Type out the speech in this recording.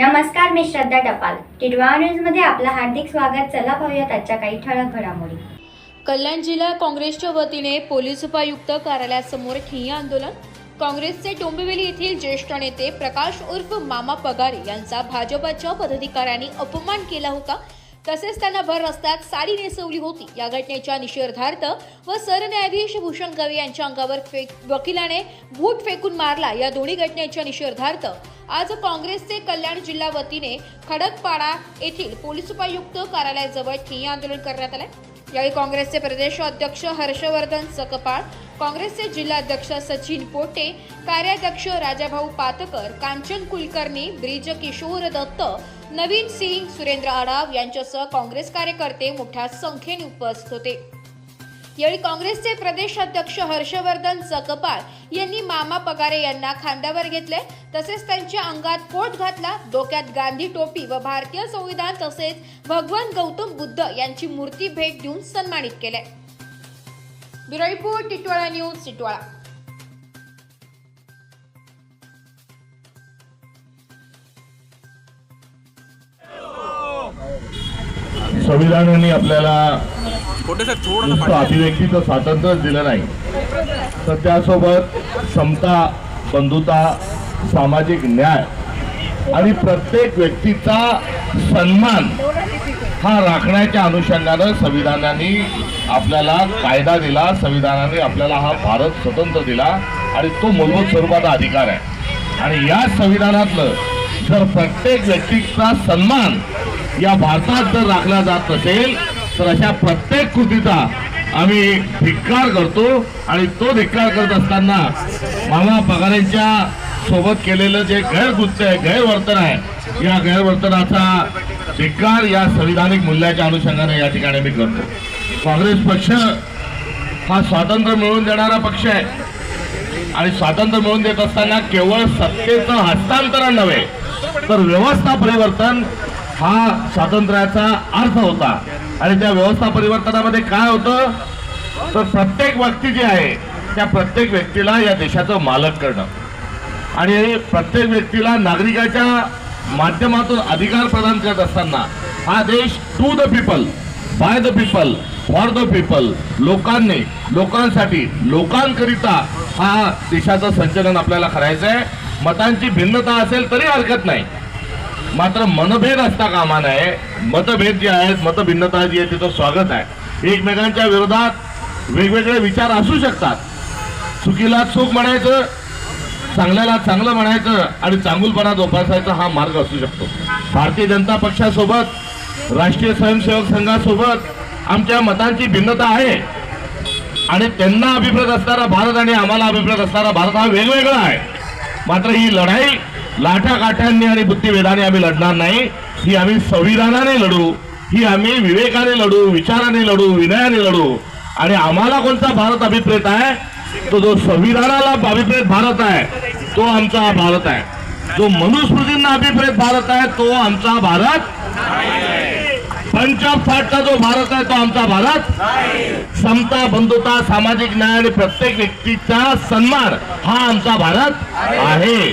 नमस्कार मी श्रद्धा टपाल. टिडवा न्यूजमध्ये आपलं हार्दिक स्वागत. चला पाहूयात आजच्या काही ठळक घडामोडी. कल्याण जिल्हा काँग्रेसच्या वतीने पोलीस उपायुक्त कार्यालयासमोर ठिय्या आंदोलन. काँग्रेसचे डोंबिवली येथील ज्येष्ठ नेते प्रकाश उर्फ मामा पगारे यांचा भाजपाच्या पदाधिकाऱ्यांनी अपमान केला होता. तसेच त्यांना भर रस्त्यात साडी नेसवली होती. या घटनेच्या निषेधार्थ व सरन्यायाधीश भूषण गवे यांच्या अंगावर फेक वकिलाने बूट फेकून मारला. या दोन्ही घटनेच्या निषेधार्थ आज काँग्रेसचे कल्याण जिल्हा वतीने खडकपाडा येथील पोलीस उपायुक्त कार्यालयाजवळ ठिय्या आंदोलन करण्यात आले यावेळी काँग्रेसचे प्रदेश अध्यक्ष हर्षवर्धन सकपाळ काँग्रेसचे जिल्हाध्यक्ष सचिन पोटे कार्याध्यक्ष राजाभाऊ पातकर कांचन कुलकर्णी ब्रिज किशोर दत्त नवीन सिंग सुरेंद्र आढाव यांच्यासह काँग्रेस कार्यकर्ते मोठ्या संख्येने उपस्थित होते. यावेळी काँग्रेसचे प्रदेश अध्यक्ष हर्षवर्धन सकपाळ यांनी मामा पगारे यांना खांद्यावर घेतले. तसेच त्यांच्या अंगात कोट घातला. डोक्यात गांधी टोपी व भारतीय संविधान तसेच भगवान गौतम बुद्ध यांची मूर्ती भेट देऊन सन्मानित केले. Bureau report Titwala news Titwala संविधानाने आपल्याला थोड़ा नुसतं अभिव्यक्तीचं स्वातंत्र्य दिलं नाही. तर त्यासोबत समता बंधुता सामाजिक न्याय आणि प्रत्येक व्यक्तीचा सन्मान हा राखण्याच्या अनुषंगानं संविधानाने आपल्याला कायदा दिला संविधानाने आपल्याला हा भारत स्वतंत्र दिला आणि तो मूलभूत स्वरूपाचा अधिकार आहे. आणि या संविधानातलं जर प्रत्येक व्यक्तीचा सन्मान या भारतात जर राखला जात नसेल तर अशा प्रत्येक कृतीचा आम्ही धिक्कार करतो आणि तो धिक्कार करत असताना मामा पगारांच्या सोबत केलेलं जे गैरकृत्य आहे गैरवर्तन आहे या गैरवर्तनाचा धिक्कार या संविधानिक मूल्याच्या अनुषंगाने या ठिकाणी मी करतो. काँग्रेस पक्ष हा स्वातंत्र्य मिळवून देणारा पक्ष आहे. आणि स्वातंत्र्य मिळवून देत असताना केवळ सत्तेचं हस्तांतरण नव्हे तर व्यवस्था परिवर्तन हा स्वातंत्र्याचा अर्थ होता. आणि त्या व्यवस्था परिवर्तनामध्ये काय होतं? तर प्रत्येक व्यक्ती जी आहे त्या प्रत्येक व्यक्तीला या देशाचं मालक करणं. आणि प्रत्येक व्यक्तीला नागरिकाच्या माध्यमातून अधिकार प्रदान करत असताना हा देश to the people by the people for the people लोकांनी लोकांसाठी लोकांकरिता हा देशाचं संचलन आपल्याला करायचं आहे मतांची भिन्नता असेल तरी हरकत नाही. मात्र मनभेद असता कामा नये. मतभेद जे आहेत मतभिन्नता जी आहे तिचं स्वागत आहे. एकमेकांच्या विरोधात वेगवेगळे विचार असू शकतात. चुकीला चूक म्हणायचं चांगल्याला चांगलं म्हणायचं आणि चांगुलपणा जोपासायचा हा मार्ग असू शकतो. भारतीय जनता पक्षासोबत राष्ट्रीय स्वयंसेवक संघासोबत आमच्या मतांची भिन्नता आहे. आणि त्यांना अभिप्रेत असणारा भारत आणि आम्हाला अभिप्रेत असणारा भारत हा वेगवेगळा आहे. मात्र ही लढाई लाठाकाठ्यांनी आणि बुद्धिभेदाने आम्ही लढणार नाही. ही आम्ही संविधानाने लढू ही आम्ही विवेकाने लढू विचाराने लढू विनयाने लढू. आणि आम्हाला कोणता भारत अभिप्रेत आहे? तो जो संविधानाला अभिप्रेत भारत आहे तो आमचा भारत आहे. जो मनुस्मृतींना अभिप्रेत भारत आहे तो आमचा भारत पंजाब ऑफ फाटचा जो भारत आहे तो आमचा भारत समता बंधुता सामाजिक न्याय आणि प्रत्येक व्यक्तीचा सन्मान हा आमचा भारत आहे.